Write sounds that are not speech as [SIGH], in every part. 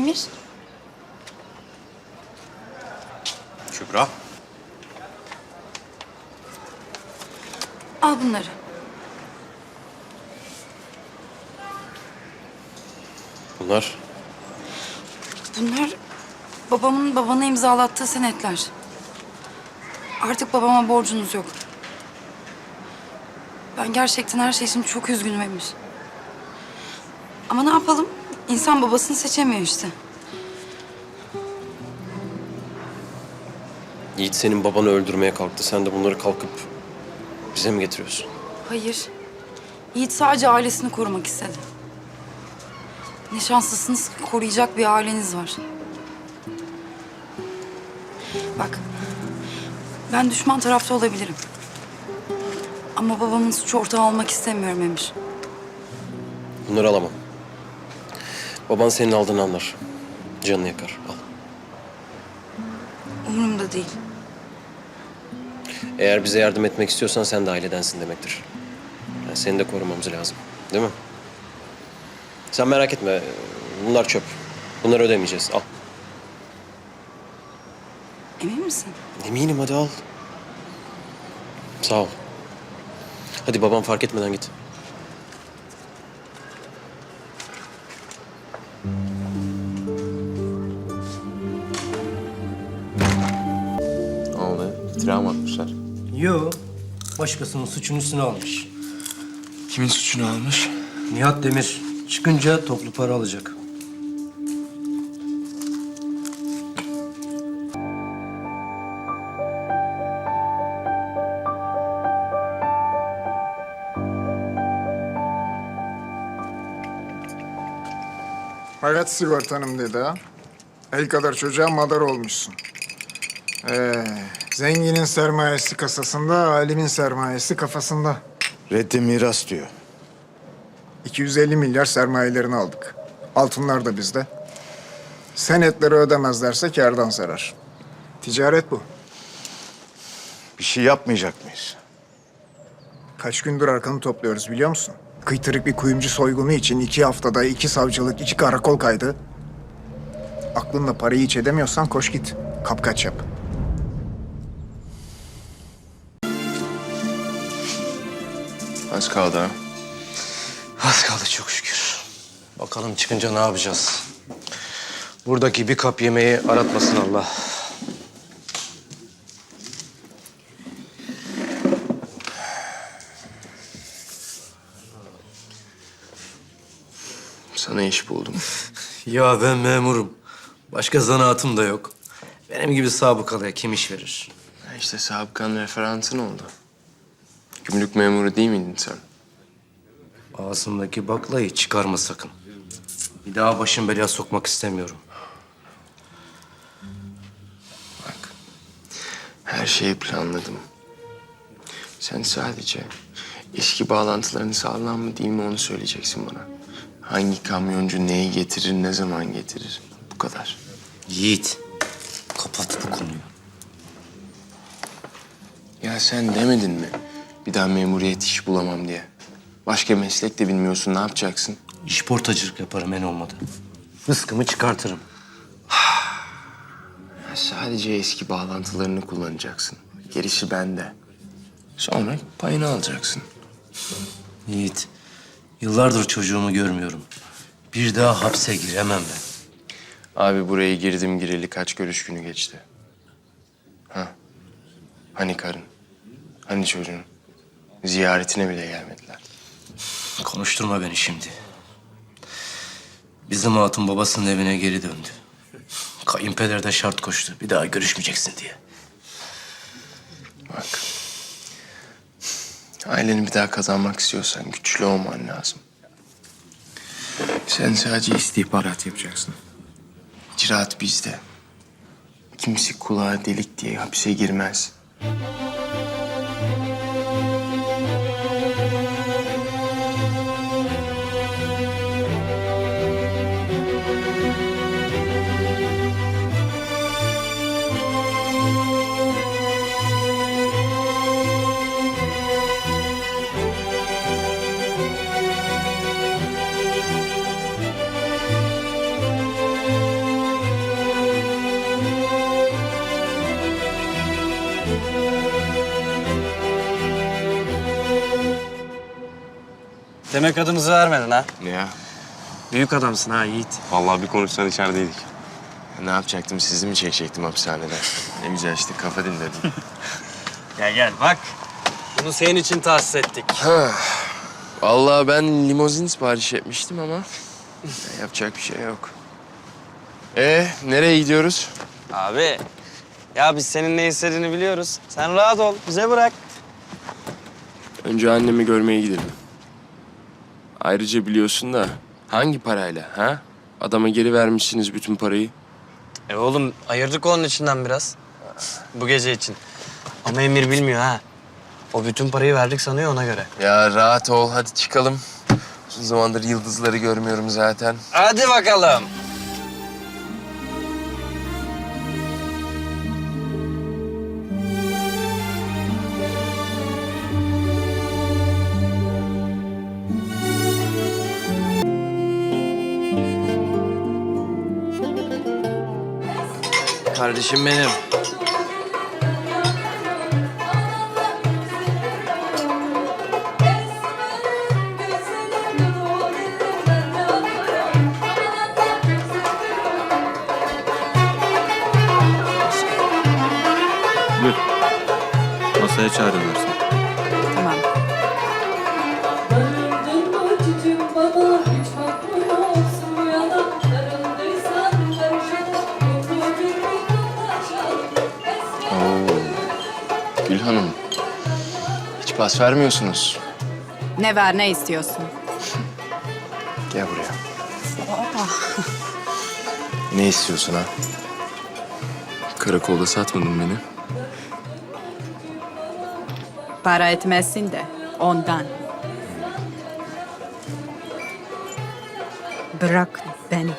Emir, Kübra. al bunları. Bunlar Bunlar babamın babana imzalattığı senetler. Artık babama borcunuz yok. Ben gerçekten her şey için çok üzgünüm Emir. Ama ne yapalım? İnsan babasını seçemiyor işte. Yiğit senin babanı öldürmeye kalktı. Sen de bunları kalkıp bize mi getiriyorsun? Hayır. Yiğit sadece ailesini korumak istedi. Ne şanslısınız ki koruyacak bir aileniz var. Bak, ben düşman tarafta olabilirim. Ama babamın suç ortağı olmak istemiyorum Emir. Bunları alamam. Baban senin aldığını anlar. Canını yakar. Al. Umurumda değil. Eğer bize yardım etmek istiyorsan sen de ailedensin demektir. Yani seni de korumamız lazım. Değil mi? Sen merak etme. Bunlar çöp. Bunları ödemeyeceğiz. Al. Emin misin? Eminim hadi al. Sağ ol. Hadi babam fark etmeden git. İftira mı atmışlar? Yo, başkasının suçunu üstüne almış. Kimin suçunu almış? Nihat Demir çıkınca toplu para alacak. Hayat sigortanım dedi ha. El kadar çocuğa madar olmuşsun. Ee, zenginin sermayesi kasasında, alimin sermayesi kafasında. Reddi miras diyor. 250 milyar sermayelerini aldık. Altınlar da bizde. Senetleri ödemezlerse kârdan zarar. Ticaret bu. Bir şey yapmayacak mıyız? Kaç gündür arkanı topluyoruz biliyor musun? Kıytırık bir kuyumcu soygunu için iki haftada iki savcılık, iki karakol kaydı. Aklınla parayı hiç edemiyorsan koş git. Kapkaç yap. Az kaldı ha. Az kaldı çok şükür. Bakalım çıkınca ne yapacağız? Buradaki bir kap yemeği aratmasın Allah. Sana iş buldum. [LAUGHS] Ya ben memurum. Başka zanaatım da yok. Benim gibi sabıkalıya kim iş verir? İşte sabıkan referansın oldu. Gümrük memuru değil miydin sen? Ağzımdaki baklayı çıkarma sakın. Bir daha başım belaya sokmak istemiyorum. Bak. Her şeyi planladım. Sen sadece eski bağlantıların sağlam mı değil mi onu söyleyeceksin bana. Hangi kamyoncu neyi getirir, ne zaman getirir. Bu kadar. Yiğit, kapat bu konuyu. Ya sen demedin mi? Bir daha memuriyet iş bulamam diye. Başka meslek de bilmiyorsun. Ne yapacaksın? İşportacılık yaparım en olmadı. Fıskımı çıkartırım. [SIGHS] Ya sadece eski bağlantılarını kullanacaksın. Gerisi bende. Sonra payını alacaksın. Yiğit, yıllardır çocuğumu görmüyorum. Bir daha hapse giremem ben. Abi buraya girdim gireli kaç görüş günü geçti. Ha? Hani karın? Hani çocuğun? Ziyaretine bile gelmediler. Konuşturma beni şimdi. Bizim hatun babasının evine geri döndü. Kayınpeder de şart koştu. Bir daha görüşmeyeceksin diye. Bak. Aileni bir daha kazanmak istiyorsan güçlü olman lazım. Sen sadece istihbarat yapacaksın. İcraat bizde. Kimse kulağa delik diye hapise girmez. Demek adımızı vermedin ha. Ne ya? Büyük adamsın ha Yiğit. Vallahi bir konuşsan içerideydik. Ne yapacaktım? Sizi mi çekecektim hapishanede? Ne güzel işte kafa dinledim. [LAUGHS] Gel gel bak. Bunu senin için tahsis ettik. Vallahi ben limozin sipariş etmiştim ama ya yapacak bir şey yok. Ee, nereye gidiyoruz? Abi ya biz senin ne istediğini biliyoruz. Sen rahat ol bize bırak. Önce annemi görmeye gidelim. Ayrıca biliyorsun da hangi parayla ha? Adama geri vermişsiniz bütün parayı. E oğlum ayırdık onun içinden biraz. Bu gece için. Ama Emir bilmiyor ha. O bütün parayı verdik sanıyor ona göre. Ya rahat ol hadi çıkalım. Uzun zamandır yıldızları görmüyorum zaten. Hadi bakalım. Kardeşim benim. Masaya çağırıyorlar seni. Pas vermiyorsunuz. Ne ver ne istiyorsun? Gel buraya. ne istiyorsun ha? Karakolda satmadın beni. Para etmezsin de ondan. Bırak beni.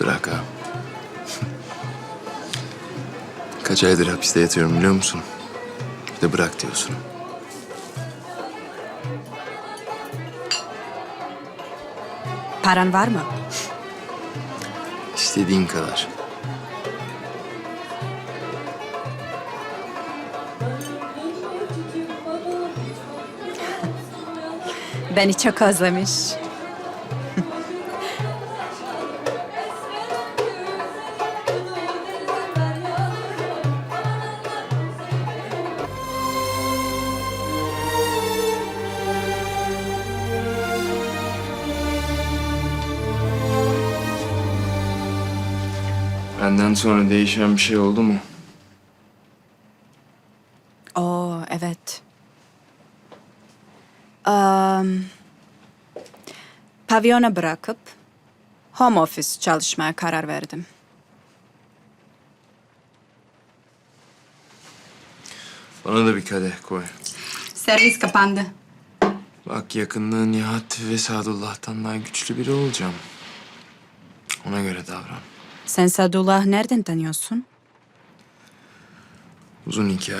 Bırak ha. Kaç aydır hapiste yatıyorum biliyor musun? De bırak diyorsun. Paran var mı? İstediğin kadar. Beni çok özlemiş. Benden sonra değişen bir şey oldu mu? Oo evet. Um, pavyona bırakıp home office çalışmaya karar verdim. Bana da bir kadeh koy. Servis kapandı. Bak yakında Nihat ve Sadullah'tan daha güçlü biri olacağım. Ona göre davran. Sen Sadullah nereden tanıyorsun? Uzun hikaye.